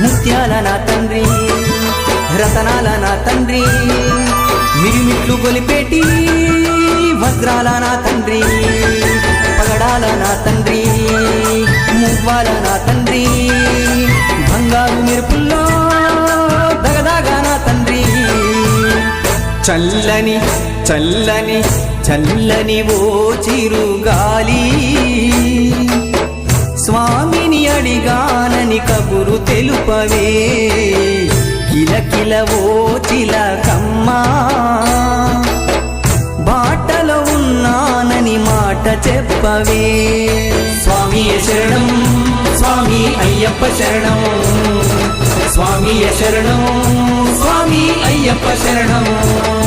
ముత్యాల నా తండ్రి రతనాల నా తండ్రి మిరిమిట్లు గొలిపేటి వజ్రాల నా తండ్రి పగడాల నా తండ్రి మువ్వాల నా తండ్రి బంగారు మెరుపుల్లో దగదాగా నా తండ్రి. చల్లని చల్లని చల్లని ఓ చిరుగాలి స్వామిని అడిగానని కబురు తెలుపవే. కిలకిల ఓ చిలకమ్మా బాటలో ఉన్నానని మాట చెప్పవే. స్వామి శరణం? స్వామి అయ్యప్ప శరణం. స్వామి శరణం? స్వామి అయ్యప్ప శరణం.